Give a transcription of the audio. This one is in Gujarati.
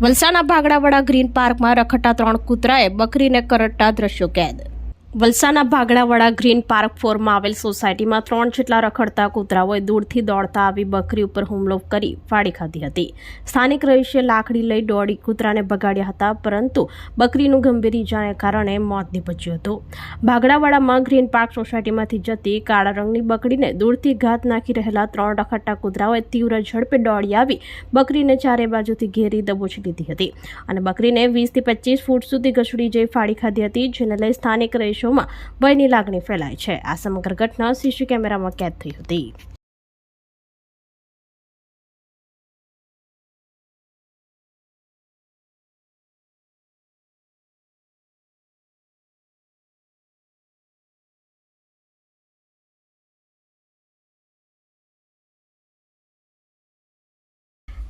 વલસાડના ભાગડાવાડા ગ્રીન પાર્કમાં રખડતા ત્રણ કૂતરાએ બકરીને કરડતા દ્રશ્યો કેદ. વલસાડના ભાગડાવાડા ગ્રીન પાર્ક ફોરમાં આવેલ સોસાયટીમાં ત્રણ જેટલા રખડતા કૂતરાઓએ દૂરથી દોડતા આવી બકરી ઉપર હુમલો કરી ફાડી ખાધી હતી. સ્થાનિક રહીશે લાકડી લઈ દોડી કૂતરાને ભગાડ્યા હતા, પરંતુ બકરીનું ગંભીર ઇજાને કારણે મોત નીપજ્યું હતું. ભાગડાવાડામાં ગ્રીન પાર્ક સોસાયટીમાંથી જતી કાળા રંગની બકરીને દૂરથી ઘાત નાખી રહેલા ત્રણ રખડતા કૂતરાઓએ તીવ્ર ઝડપે દોડી આવી બકરીને ચારે બાજુથી ઘેરી દબોચી લીધી હતી અને બકરીને વીસથી પચીસ ફૂટ સુધી ઘસડી જઈ ફાડી ખાધી હતી, જેને લઈ સ્થાનિક રહીશોમાં ભયની લાગણી ફેલાય છે. આ સમગ્ર ઘટના સીસી કેમેરામાં કેદ થઈ હતી.